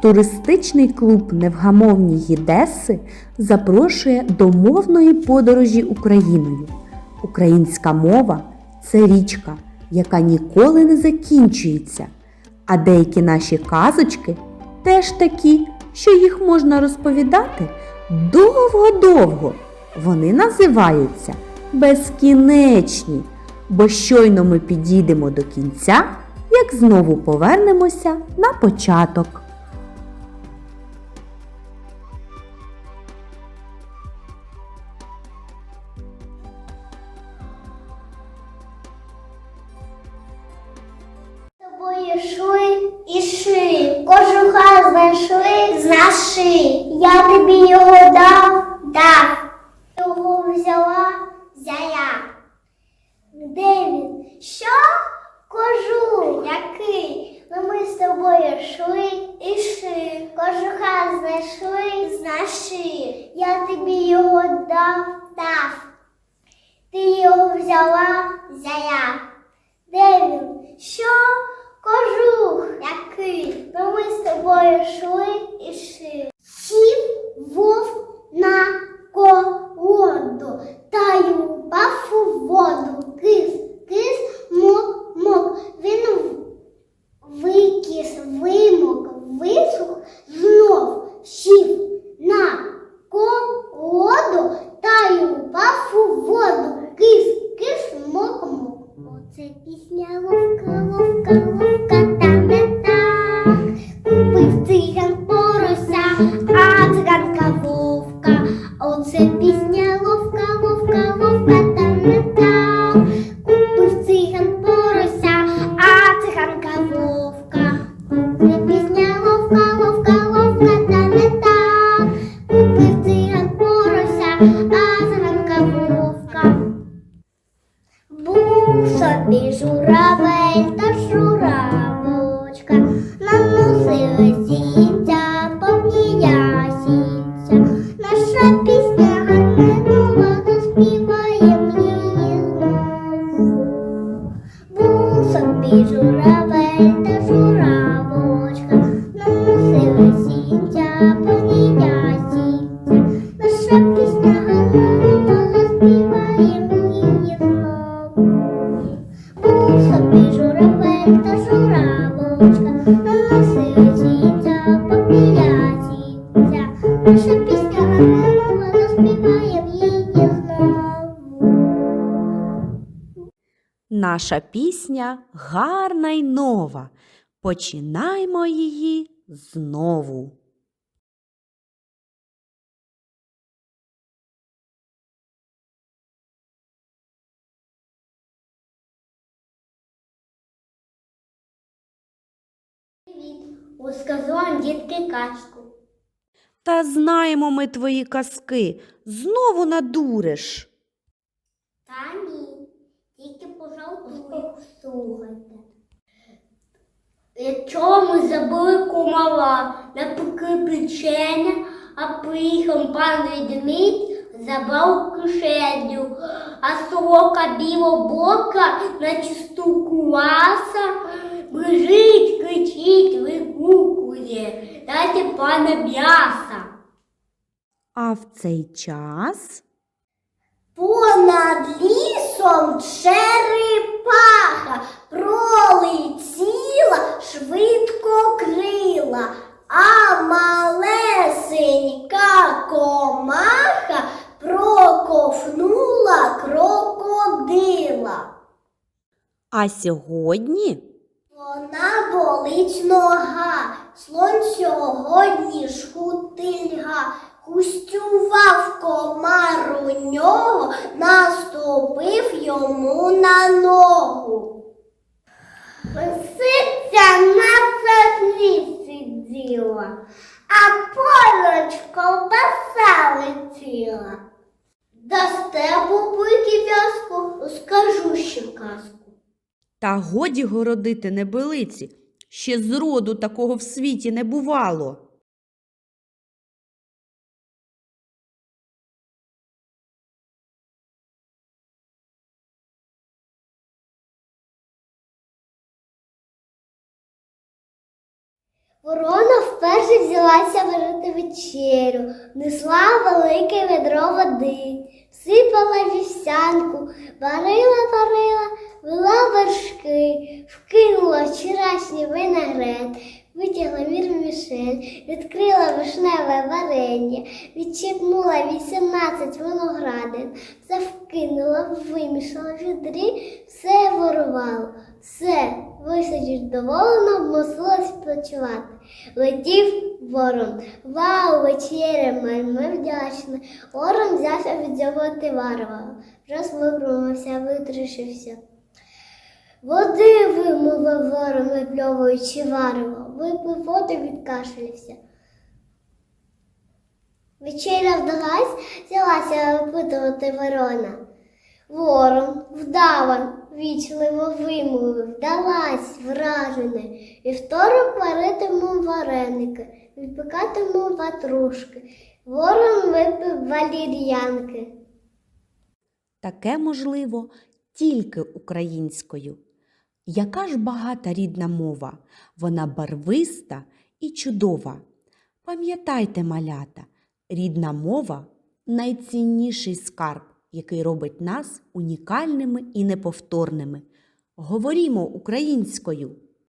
Туристичний клуб Невгамовні Гідеси запрошує до мовної подорожі Україною. Українська мова це річка, яка ніколи не закінчується. А деякі наші казочки теж такі, що їх можна розповідати довго-довго. Вони називаються безкінечні, бо щойно ми підійдемо до кінця, як знову повернемося на початок. Знайшли. Я тобі його дав, дав. Його взяла, взяла. Де він? Що? Кожух. Який? Ну ми з тобою йшли і йшли. Кожуха знайшли, знайшли. Я тобі його дав, дав. Ти його взяла, взяла. Де він? Що? Кожух. Який? Ну ми з тобою йшли і шили. Сів собі журавель та журавочка, Наша пісня гарна й нова. Починаймо її знову. Розказуємо дітки казку. Та знаємо ми твої казки. Знову надуриш. Та ні, тільки пожалуйста слухайте. Якщо ми забули кумала, напекли печення, а приїхав пан ведмідь, забрав кишеню, а сорока білобока на чисту куласа, бежить, кричить, вигукує, дайте пана м'яса. А в цей час Понад лісом черепаха пролетіла швидко крила, а малесенька комаха проковнула крокодила. А сьогодні Вона болить нога, слон сьогодні шхутильга. Кустював комар у нього, наступив йому на ногу. Лисиця на сослі сиділа, а поруч ковбаса летіла. Дасте бубики в'язку, скажу ще казку. та годі городити небелиці. Ще зроду такого в світі не бувало. Ворона вперше взялася варити вечерю, несла велике відро води, всипала вівсянку, варила, варила, вела вершки, вкинула вчорашній винегрет, витягла вірмішель, відкрила вишневе варення, відчіпнула 18 виноградин, все вкинула, вимішала в відрі, все ворувало, все, висадиш доволено, обмусилась працювати. Летів ворон. Вау, вечеря, ми, вдячні. Ворон взявся відзявати варвара. Раз вибрумався, витрішився. Води вимовив ворон, випльовуючи варево. Випив воду відкашлявся. Вечеря вдалась, взялася випитувати ворона. Ворон, вдава, вічливо вимовив, вдалась, вражене, вівторок варитиму вареники, випікатиму ватрушки. Ворон випив валір'янки. Таке можливо тільки українською. Яка ж багата рідна мова, вона барвиста і чудова. Пам'ятайте, малята, рідна мова найцінніший скарб, який робить нас унікальними і неповторними. Говорімо українською.